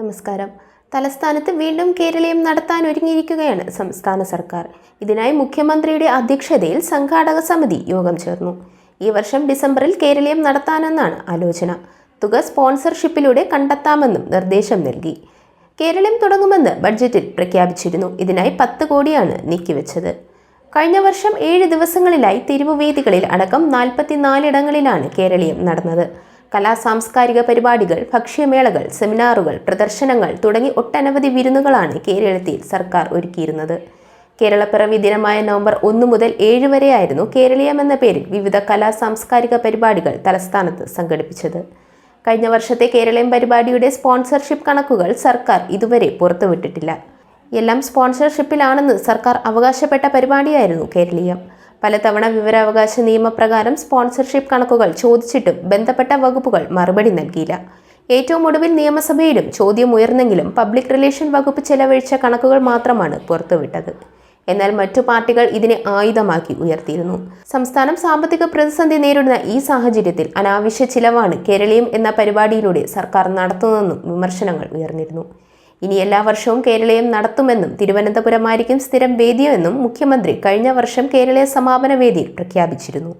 നമസ്കാരം. തലസ്ഥാനത്ത് വീണ്ടും കേരളീയം നടത്താൻ ഒരുങ്ങിയിരിക്കുകയാണ് സംസ്ഥാന സർക്കാർ. ഇതിനായി മുഖ്യമന്ത്രിയുടെ അധ്യക്ഷതയിൽ സംഘാടക സമിതി യോഗം ചേർന്നു. ഈ വർഷം ഡിസംബറിൽ കേരളീയം നടത്താനെന്നാണ് ആലോചന. തുക സ്പോൺസർഷിപ്പിലൂടെ കണ്ടെത്താമെന്നും നിർദ്ദേശം നൽകി. കേരളം തുടങ്ങുമെന്ന് ബഡ്ജറ്റിൽ പ്രഖ്യാപിച്ചിരുന്നു. ഇതിനായി പത്ത് കോടിയാണ് നീക്കിവെച്ചത്. കഴിഞ്ഞ വർഷം ഏഴ് ദിവസങ്ങളിലായി തെരുവുവേദികളിൽ അടക്കം നാൽപ്പത്തിനാലിടങ്ങളിലാണ് കേരളീയം നടന്നത്. കലാ സാംസ്കാരിക പരിപാടികൾ ഭക്ഷ്യമേളകൾ സെമിനാറുകൾ പ്രദർശനങ്ങൾ തുടങ്ങി ഒട്ടനവധി വിരുന്നുകളാണ് കേരളത്തിൽ സർക്കാർ ഒരുക്കിയിരുന്നത്. കേരളപ്പിറവി ദിനമായ നവംബർ ഒന്ന് മുതൽ ഏഴ് വരെയായിരുന്നു കേരളീയം എന്ന പേരിൽ വിവിധ കലാ സാംസ്കാരിക പരിപാടികൾ തലസ്ഥാനത്ത് സംഘടിപ്പിച്ചത്. കഴിഞ്ഞ വർഷത്തെ കേരളീയം പരിപാടിയുടെ സ്പോൺസർഷിപ്പ് കണക്കുകൾ സർക്കാർ ഇതുവരെ പുറത്തുവിട്ടിട്ടില്ല. എല്ലാം സ്പോൺസർഷിപ്പിലാണെന്ന് സർക്കാർ അവകാശപ്പെട്ട പരിപാടിയായിരുന്നു കേരളീയം. പലതവണ വിവരാവകാശ നിയമപ്രകാരം സ്പോൺസർഷിപ്പ് കണക്കുകൾ ചോദിച്ചിട്ടും ബന്ധപ്പെട്ട വകുപ്പുകൾ മറുപടി നൽകിയില്ല. ഏറ്റവും ഒടുവിൽ നിയമസഭയിലും ചോദ്യം ഉയർന്നെങ്കിലും പബ്ലിക് റിലേഷൻ വകുപ്പ് ചെലവഴിച്ച കണക്കുകൾ മാത്രമാണ് പുറത്തുവിട്ടത്. എന്നാൽ മറ്റു പാർട്ടികൾ ഇതിനെ ആയുധമാക്കി ഉയർത്തിയിരുന്നു. സംസ്ഥാനം സാമ്പത്തിക പ്രതിസന്ധി നേരിടുന്ന ഈ സാഹചര്യത്തിൽ അനാവശ്യ ചിലവാണ് കേരളീയം എന്ന പരിപാടിയിലൂടെ സർക്കാർ നടത്തുന്നതെന്നും വിമർശനങ്ങൾ ഉയർന്നിരുന്നു. ഇനി എല്ലാ വർഷവും കേരളീയം നടത്തുമെന്നും തിരുവനന്തപുരമായിരിക്കും സ്ഥിരം വേദിയെന്നും മുഖ്യമന്ത്രി കഴിഞ്ഞ വർഷം കേരളീയ സമാപന വേദിയിൽ പ്രഖ്യാപിച്ചിരുന്നു.